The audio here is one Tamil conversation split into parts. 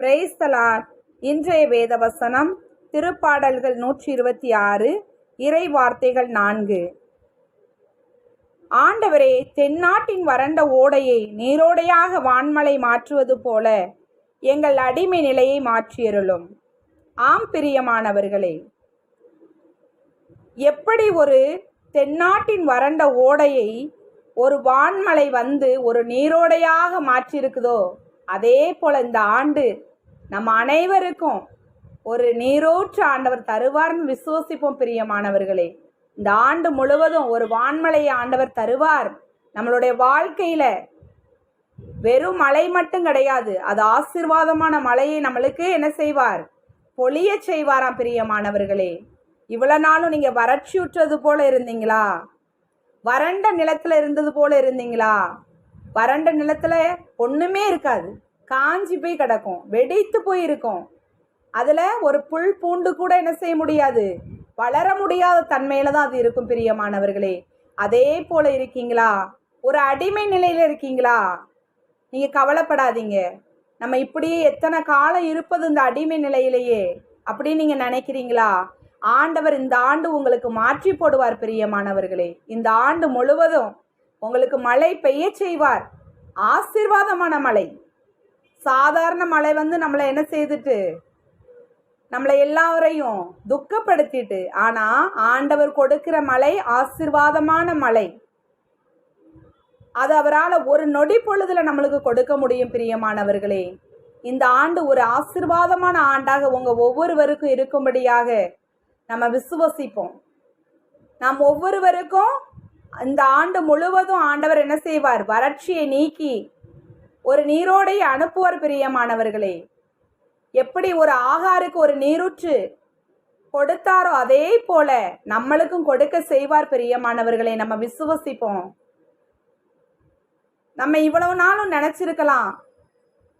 பிரைஸ்தலார் இன்றைய வேதவசனம் திருப்பாடல்கள் நூற்றி இருபத்தி ஆறு இறை வார்த்தைகள் நான்கு. ஆண்டவரே தென்னாட்டின் வறண்ட ஓடையை நீரோடையாக வான்மலை மாற்றுவது போல எங்கள் அடிமை நிலையை மாற்றியருளும். ஆம் பிரியமானவர்களே. எப்படி ஒரு தென்னாட்டின் வறண்ட ஓடையை ஒரு வான்மலை வந்து ஒரு நீரோடையாக மாற்றியிருக்குதோ அதே போல் இந்த ஆண்டு நம்ம அனைவருக்கும் ஒரு நீரோற்று ஆண்டவர் தருவார்னு விசுவசிப்போம் பிரியமானவர்களே. இந்த ஆண்டு முழுவதும் ஒரு வான்மலையை ஆண்டவர் தருவார். நம்மளுடைய வாழ்க்கையில் வெறும் மழை மட்டும் கிடையாது அது ஆசீர்வாதமான மழையை நம்மளுக்கு என்ன செய்வார்? பொழிய செய்வாராம் பிரியமானவர்களே. இவ்வளோ நாளும் நீங்கள் வறட்சியுற்றது போல இருந்தீங்களா? வறண்ட நிலத்தில் இருந்தது போல இருந்தீங்களா? வறண்ட நிலத்தில் ஒன்றுமே இருக்காது. காஞ்சி போய் கிடக்கும். வெடித்து போய் இருக்கும். அதில் ஒரு புல் பூண்டு கூட என்ன செய்ய முடியாது. வளர முடியாத தன்மையில் தான் அது இருக்கும் பிரியமானவர்களே அதே போல் இருக்கீங்களா? ஒரு அடிமை நிலையில் இருக்கீங்களா? நீங்கள் கவலைப்படாதீங்க. நம்ம இப்படியே எத்தனை காலம் இருப்பது இந்த அடிமை நிலையிலேயே? அப்படின்னு நீங்கள் நினைக்கிறீங்களா? ஆண்டவர் இந்த ஆண்டு உங்களுக்கு மாற்றி போடுவார் பிரியமானவர்களே இந்த ஆண்டு முழுவதும் உங்களுக்கு மழை பெய்ய செய்வார். ஆசிர்வாதமான மழை. சாதாரண மழை வந்து நம்மளை என்ன செய்துட்டு நம்மளை எல்லாரையும் துக்கப்படுத்திட்டு ஆனா ஆண்டவர் கொடுக்கிற மழை ஆசிர்வாதமான மழை. அது அவரால் ஒரு நொடி பொழுதுல நம்மளுக்கு கொடுக்க முடியும் பிரியமானவர்களே. இந்த ஆண்டு ஒரு ஆசீர்வாதமான ஆண்டாக உங்க ஒவ்வொருவருக்கும் இருக்கும்படியாக நம்ம விசுவசிப்போம். நாம் ஒவ்வொருவருக்கும் இந்த ஆண்டு முழுவதும் ஆண்டவர் என்ன செய்வார்? வறட்சியை நீக்கி ஒரு நீரோடை அனுப்புவார் பிரியமானவர்களே. எப்படி ஒரு ஆகாருக்கு ஒரு நீரூற்று கொடுத்தாரோ அதே போல நம்மளுக்கும் கொடுக்க செய்வார் பிரியமானவர்களே. நம்ம விசுவசிப்போம். நம்ம இவ்வளவு நாளும் நினைச்சிருக்கலாம்.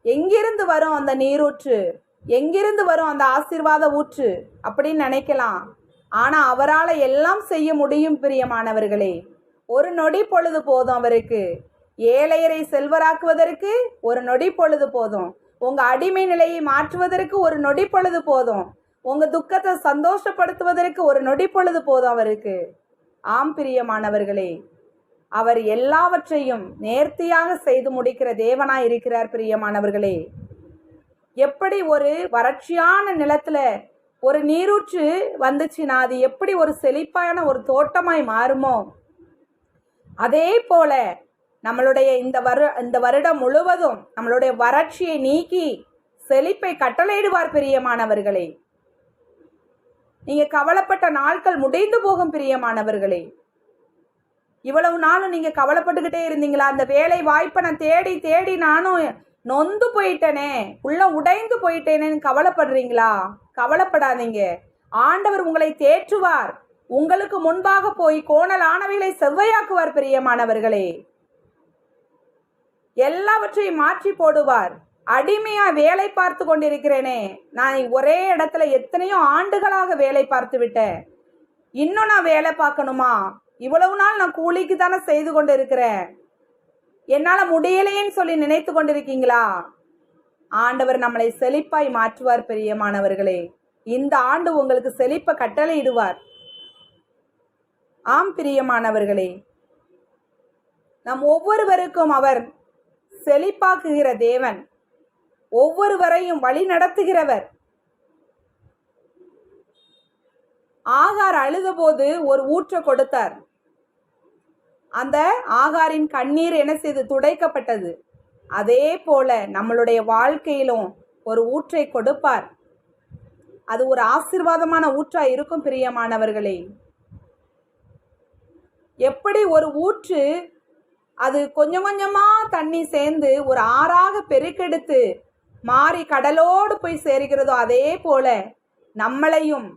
எங்கிருந்து வரும் அந்த நீரூற்று? எங்கிருந்து வரும் அந்த ஆசீர்வாத ஊற்று? அப்படின்னு நினைக்கலாம். ஆனால் அவரால் எல்லாம் செய்ய முடியும் பிரியமானவர்களே. ஒரு நொடி பொழுது போதும் அவருக்கு. ஏழையரை செல்வராக்குவதற்கு ஒரு நொடி பொழுது போதும். உங்க அடிமை நிலையை மாற்றுவதற்கு ஒரு நொடி பொழுது போதும். உங்க துக்கத்தை சந்தோஷப்படுத்துவதற்கு ஒரு நொடி பொழுது போதும் அவருக்கு. ஆம் பிரியமானவர்களே அவர் எல்லாவற்றையும் நேர்த்தியாக செய்து முடிக்கிற தேவனாய் இருக்கிறார் பிரியமானவர்களே. எப்படி ஒரு வறட்சியான நிலத்துல ஒரு நீரூற்று வந்துச்சுன்னா அது எப்படி ஒரு செழிப்பான ஒரு தோட்டமாய் மாறுமோ அதே போல நம்மளுடைய இந்த வரு இந்த வருடம் முழுவதும் நம்மளுடைய வறட்சியை நீக்கி செழிப்பை கட்டளையிடுவார் பிரியமானவர்களே. நீங்க கவலைப்பட்ட நாட்கள் முடிந்து போகும் பிரியமானவர்களே. இவ்வளவு நாளும் நீங்க கவலைப்பட்டுக்கிட்டே இருந்தீங்களா? அந்த வேலை வாய்ப்பை நான் தேடி தேடி நானும் நொந்து போயிட்டேனே. உள்ள உடைந்து போயிட்டேனேன்னு கவலைப்படுறீங்களா? கவலைப்படாதீங்க. ஆண்டவர் உங்களை தேற்றுவார். உங்களுக்கு முன்பாக போய் கோணலானவைகளை செவ்வையாக்குவார் பிரியமானவர்களே. எல்லாவற்றையும் மாற்றி போடுவார். அடிமையா வேலை பார்த்து கொண்டிருக்கிறேனே. நான் ஒரே இடத்துல எத்தனையோ ஆண்டுகளாக வேலை பார்த்து விட்டேன். இன்னும் நான் வேலை பார்க்கணுமா? இவ்வளவு நாள் நான் கூலிக்கு தானே செய்து கொண்டு இருக்கிறேன் என்னால முடியலையேன்னு சொல்லி நினைத்து கொண்டிருக்கீங்களா? ஆண்டவர் நம்மளை செழிப்பாய் மாற்றுவார் பெரியமானவர்களே. இந்த ஆண்டு உங்களுக்கு செழிப்பை கட்டளையிடுவார். ஆம் பிரியமானவர்களே. நம் ஒவ்வொருவருக்கும் அவர் செழிப்பாக்குகிற தேவன். ஒவ்வொருவரையும் வழி நடத்துகிறவர். ஆகார் அழுதபோது ஒரு ஊற்ற கொடுத்தார். அந்த ஆகாரின் கண்ணீர் என செய்து துடைக்கப்பட்டது. அதே போல நம்மளுடைய வாழ்க்கையிலும் ஒரு ஊற்றை கொடுப்பார். அது ஒரு ஆசீர்வாதமான ஊற்றா இருக்கும் பிரியமானவர்களே. எப்படி ஒரு ஊற்று அது கொஞ்சம் கொஞ்சமாக தண்ணி சேர்ந்து ஒரு ஆறாக பெருக்கெடுத்து மாறி கடலோடு போய் சேர்கிறதோ அதே போல நம்மளையும்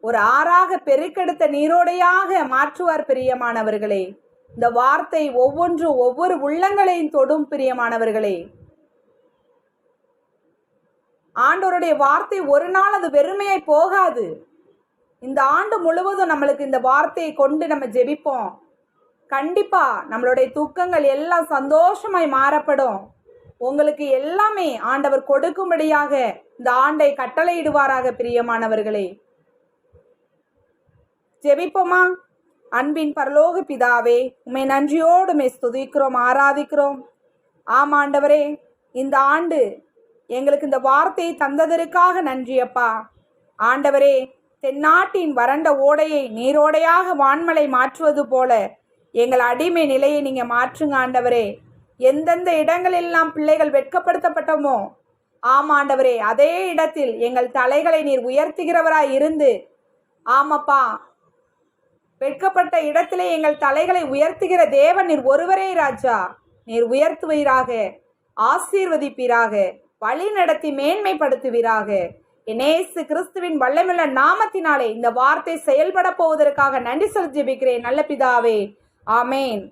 ஒரு ஆறாக பெருக்கெடுத்த நீரோடையாக மாற்றுவார் பிரியமானவர்களே. இந்த வார்த்தை ஒவ்வொன்றும் ஒவ்வொரு உள்ளங்களையும் தொடும் பிரியமானவர்களே. ஆண்டோருடைய வார்த்தை ஒரு நாள் அது வெறுமையாய் போகாது. இந்த ஆண்டு முழுவதும் நம்மளுக்கு இந்த வார்த்தையை கொண்டு நம்ம ஜெபிப்போம். கண்டிப்பா நம்மளுடைய துக்கங்கள் எல்லாம் சந்தோஷமாய் மாறப்படும். உங்களுக்கு எல்லாமே ஆண்டவர் கொடுக்கும்படியாக இந்த ஆண்டை கட்டளையிடுவாராக பிரியமானவர்களே. ஜெபிப்போமா? அன்பின் பரலோக பிதாவே உமை நன்றியோடு மே ஸ்துதிக்கிறோம் ஆராதிக்கிறோம். ஆம் ஆண்டவரே இந்த ஆண்டு எங்களுக்கு இந்த வார்த்தையை தந்ததற்காக நன்றியப்பா. ஆண்டவரே தென்னாட்டின் வறண்ட ஓடையை நீரோடையாக வான்மலை மாற்றுவது போல எங்கள் அடிமை நிலையை நீங்கள் மாற்றுங்க ஆண்டவரே. எந்தெந்த இடங்களெல்லாம் பிள்ளைகள் வெட்கப்படுத்தப்பட்டோமோ ஆம் ஆண்டவரே அதே இடத்தில் எங்கள் தலைகளை நீர் உயர்த்துகிறவராய் இருந்து ஆமாப்பா வெட்கப்பட்ட இடத்திலே எங்கள் தலைகளை உயர்த்துகிற தேவன் நீர் ஒருவரே ராஜா. நீர் உயர்த்துவீராக ஆசீர்வதிப்பீராக வழி நடத்தி மேன்மைப்படுத்துவீராக. இனேசு கிறிஸ்துவின் வல்லமுள்ள நாமத்தினாலே இந்த வார்த்தை செயல்பட போவதற்காக நன்றி செலுத்தி ஜெபிக்கிறேன். நல்ல பிதாவே. ஆமேன்.